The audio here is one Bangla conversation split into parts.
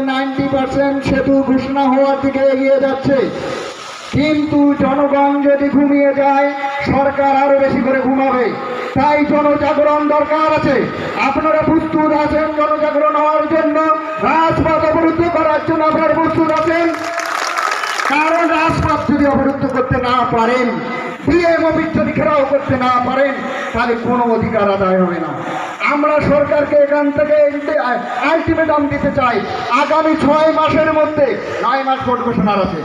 নাইনটি পার্সেন্ট সেতু ঘোষণা হওয়ার দিকে এগিয়ে যাচ্ছে। কিন্তু জনগণ যদি ঘুমিয়ে যায়, সরকার আরও বেশি করে ঘুমাবে। তাই জনজাগরণ দরকার আছে। আপনারা প্রস্তুত আছেন জনজাগরণ হওয়ার জন্য। রাজপথ অবরুদ্ধ করার জন্য আপনারা প্রস্তুত আছেন। কারণ রাজপথ যদি অবরুদ্ধ করতে না পারেন ডিএম অফিস যদি করতে না পারেন, তাহলে কোনো অধিকার আদায় হবে না। আমরা সরকারকে এখান থেকে আলটিমেটাম দিতে চাই। আগামী ছয় মাসের মধ্যে, নয় মাস ভোট ঘোষণার আছে।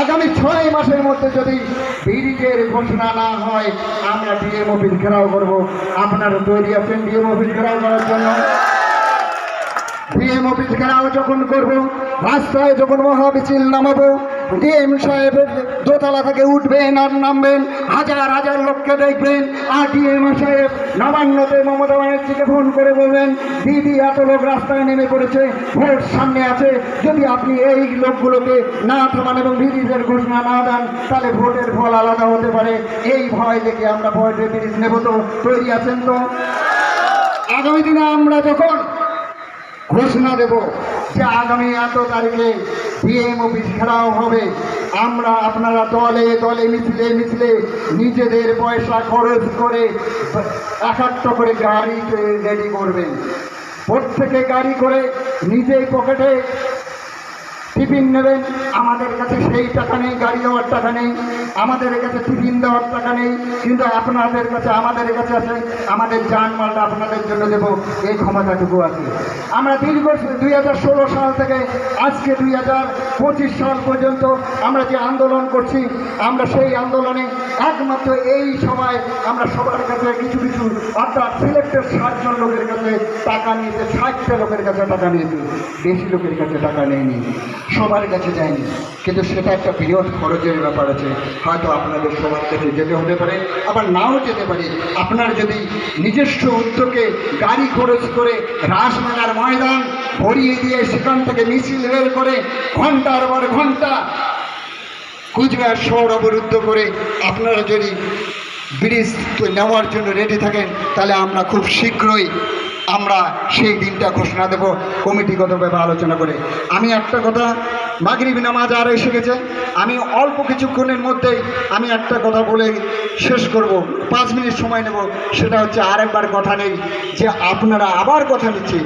আগামী ছয় মাসের মধ্যে যদি ব্রিজের ঘোষণা না হয়, আমরা ডিএম অফিস ঘেরাও করব। আপনারা তৈরি আছেন ডিএম অফিস ঘেরাও করার জন্য। ডিএম অফিস ঘেরাও যখন করব, রাস্তায় যখন মহামিছিল নামাবো ডিএম সাহেবের দোতলা থেকে উঠবেন আর নামবেন, হাজার হাজার লোককে দেখবেন। আর ডিএম সাহেব নবান্নতে মমতা ব্যানার্জিকে ফোন করে বলবেন, দিদি, এত লোক রাস্তায় নেমে পড়েছে, ভোট সামনে আছে। যদি আপনি এই লোকগুলোকে না থামান এবং ব্রিজের ঘোষণা না দেন, তাহলে ভোটের ফল আলাদা হতে পারে। এই ভয় দেখে আমরা ভোটের ব্রিজ নেব তো। তৈরি আছেন তো? আগামী দিনে আমরা যখন ঘোষণা দেব যে আগামী এত তারিখে ডিএম অফিস ঘেরাও হবে। আমরা আপনারা দলে দলে মিছিলে মিছিলে নিজেদের পয়সা খরচ করে একাত্ম করে গাড়ি রেডি করবেন। প্রত্যেকে গাড়ি করে নিজেই পকেটে টিফিন নেবেন আমাদের কাছে সেই টাকা নেই, গাড়ি দেওয়ার টাকা নেই, আমাদের কাছে টিফিন দেওয়ার টাকা নেই, কিন্তু আপনাদের কাছে, আমাদের কাছে আছে, আমাদের যানমালটা আপনাদের জন্য দেবো, এই ক্ষমতাটুকু আছে। আমরা দীর্ঘ দুই হাজার ষোলো সাল থেকে আজকে দুই হাজার পঁচিশ সাল পর্যন্ত আমরা যে আন্দোলন করছি, আমরা সেই আন্দোলনে একমাত্র এই সময় আমরা সবার কাছে কিছু কিছু অর্থাৎ সিলেক্টেড ষাটজন লোকের কাছে টাকা নিয়েছে, ষাটটা লোকের কাছে টাকা নিয়েছে, বেশি লোকের কাছে টাকা নেয়নি, সবার কাছে যায়নি। কিন্তু সেটা একটা বৃহৎ খরচের ব্যাপার আছে, হয়তো আপনাদের সবার কাছে যেতে হতে পারে, আবার নাও যেতে পারে। আপনার যদি নিজস্ব উদ্যোগে গাড়ি খরচ করে রাসমেলার ময়দান ভরিয়ে দিয়ে সেখান থেকে মিছিল বের করে ঘণ্টার পর ঘণ্টা কুচবিহার শহর অবরুদ্ধ করে আপনারা যদি ব্রিজ নেওয়ার জন্য রেডি থাকেন, তাহলে আমরা খুব শীঘ্রই আমরা সেই দিনটা ঘোষণা দেব, কমিটিগতভাবে আলোচনা করে। আমি একটা কথা মাগরিবি নামাজ আর এসে গেছে। আমি অল্প কিছুক্ষণের মধ্যেই আমি একটা কথা বলে শেষ করব। পাঁচ মিনিট সময় নেব। সেটা হচ্ছে আরেকবার কথা নেই যে আপনারা আবার কথা নিচ্ছি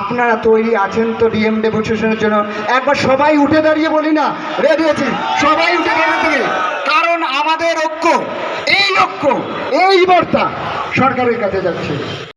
আপনারা তৈরি আছেন তো ডিএম ডেপুটেশনের জন্য। একবার সবাই উঠে দাঁড়িয়ে বলি না। রেডি আছি সবাই উঠে দাঁড়িয়ে কারণ আমাদের ঐক্য, এই ঐক্য, এই বার্তা সরকারের কাছে যাচ্ছে।